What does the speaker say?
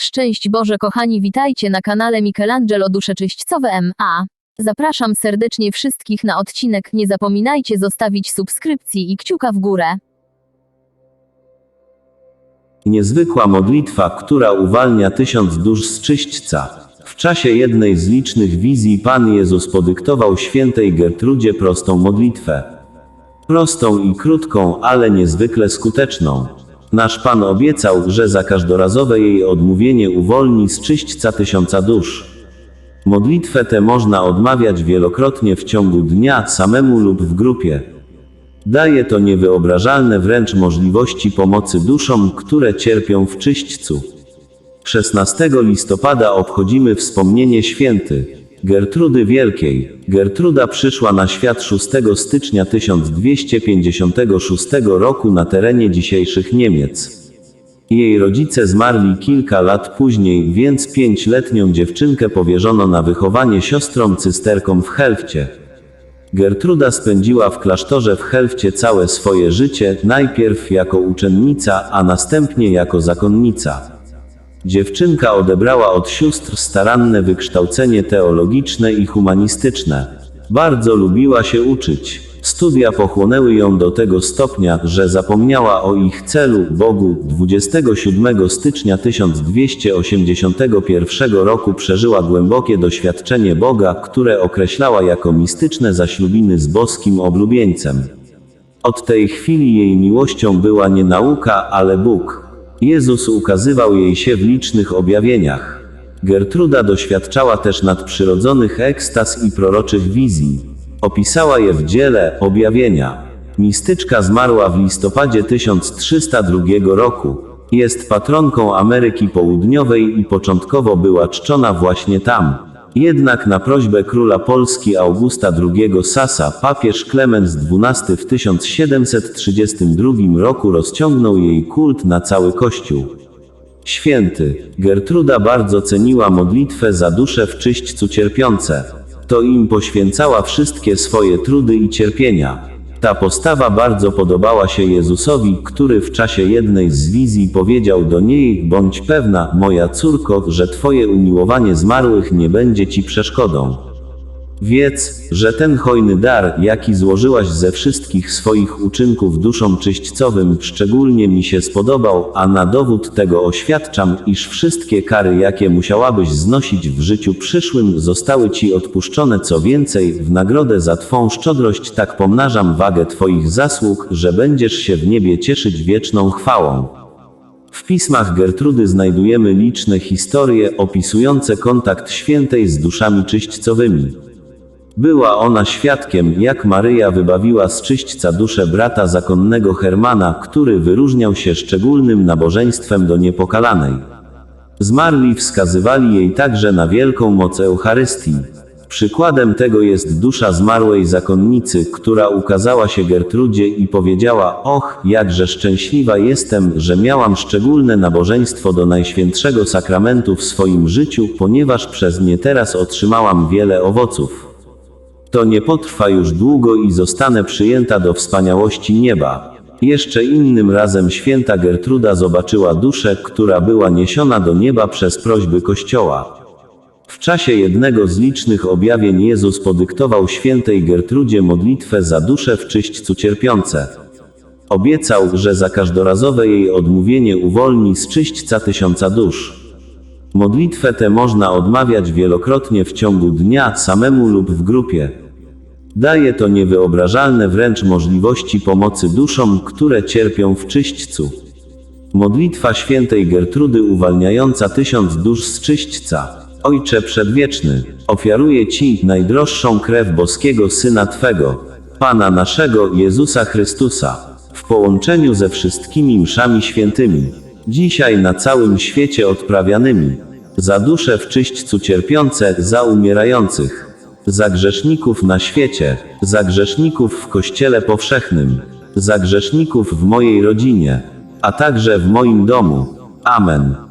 Szczęść Boże kochani, witajcie na kanale Michelangelo Dusze Czyśćcowe M.A. Zapraszam serdecznie wszystkich na odcinek, nie zapominajcie zostawić subskrypcji i kciuka w górę. Niezwykła modlitwa, która uwalnia tysiąc dusz z czyśćca. W czasie jednej z licznych wizji Pan Jezus podyktował świętej Gertrudzie prostą modlitwę. Prostą i krótką, ale niezwykle skuteczną. Nasz Pan obiecał, że za każdorazowe jej odmówienie uwolni z czyśćca tysiąca dusz. Modlitwę tę można odmawiać wielokrotnie w ciągu dnia samemu lub w grupie. Daje to niewyobrażalne wręcz możliwości pomocy duszom, które cierpią w czyśćcu. 16 listopada obchodzimy wspomnienie święty Gertrudy Wielkiej. Gertruda przyszła na świat 6 stycznia 1256 roku na terenie dzisiejszych Niemiec. Jej rodzice zmarli kilka lat później, więc pięcioletnią dziewczynkę powierzono na wychowanie siostrom cysterkom w Helfcie. Gertruda spędziła w klasztorze w Helfcie całe swoje życie, najpierw jako uczennica, a następnie jako zakonnica. Dziewczynka odebrała od sióstr staranne wykształcenie teologiczne i humanistyczne. Bardzo lubiła się uczyć. Studia pochłonęły ją do tego stopnia, że zapomniała o ich celu, Bogu. 27 stycznia 1281 roku przeżyła głębokie doświadczenie Boga, które określała jako mistyczne zaślubiny z boskim oblubieńcem. Od tej chwili jej miłością była nie nauka, ale Bóg. Jezus ukazywał jej się w licznych objawieniach. Gertruda doświadczała też nadprzyrodzonych ekstaz i proroczych wizji. Opisała je w dziele Objawienia. Mistyczka zmarła w listopadzie 1302 roku. Jest patronką Ameryki Południowej i początkowo była czczona właśnie tam. Jednak na prośbę króla Polski Augusta II Sasa papież Klemens XII w 1732 roku rozciągnął jej kult na cały Kościół. Święty, Gertruda bardzo ceniła modlitwę za dusze w czyśćcu cierpiące. To im poświęcała wszystkie swoje trudy i cierpienia. Ta postawa bardzo podobała się Jezusowi, który w czasie jednej z wizji powiedział do niej: Bądź pewna, moja córko, że Twoje umiłowanie zmarłych nie będzie Ci przeszkodą. Wiedz, że ten hojny dar, jaki złożyłaś ze wszystkich swoich uczynków duszom czyśćcowym, szczególnie mi się spodobał, a na dowód tego oświadczam, iż wszystkie kary, jakie musiałabyś znosić w życiu przyszłym, zostały ci odpuszczone. Co więcej, w nagrodę za Twą szczodrość tak pomnażam wagę Twoich zasług, że będziesz się w niebie cieszyć wieczną chwałą. W pismach Gertrudy znajdujemy liczne historie opisujące kontakt świętej z duszami czyśćcowymi. Była ona świadkiem, jak Maryja wybawiła z czyśćca duszę brata zakonnego Hermana, który wyróżniał się szczególnym nabożeństwem do niepokalanej. Zmarli wskazywali jej także na wielką moc Eucharystii. Przykładem tego jest dusza zmarłej zakonnicy, która ukazała się Gertrudzie i powiedziała: Och, jakże szczęśliwa jestem, że miałam szczególne nabożeństwo do Najświętszego Sakramentu w swoim życiu, ponieważ przez nie teraz otrzymałam wiele owoców. To nie potrwa już długo i zostanę przyjęta do wspaniałości nieba. Jeszcze innym razem święta Gertruda zobaczyła duszę, która była niesiona do nieba przez prośby Kościoła. W czasie jednego z licznych objawień Jezus podyktował świętej Gertrudzie modlitwę za dusze w czyśćcu cierpiące. Obiecał, że za każdorazowe jej odmówienie uwolni z czyśćca tysiąca dusz. Modlitwę tę można odmawiać wielokrotnie w ciągu dnia samemu lub w grupie. Daje to niewyobrażalne wręcz możliwości pomocy duszom, które cierpią w czyśćcu. Modlitwa świętej Gertrudy uwalniająca tysiąc dusz z czyśćca. Ojcze Przedwieczny, ofiaruję Ci najdroższą krew boskiego Syna Twego, Pana naszego Jezusa Chrystusa, w połączeniu ze wszystkimi mszami świętymi, dzisiaj na całym świecie odprawianymi, za dusze w czyśćcu cierpiące, za umierających, za grzeszników na świecie, za grzeszników w Kościele Powszechnym, za grzeszników w mojej rodzinie, a także w moim domu. Amen.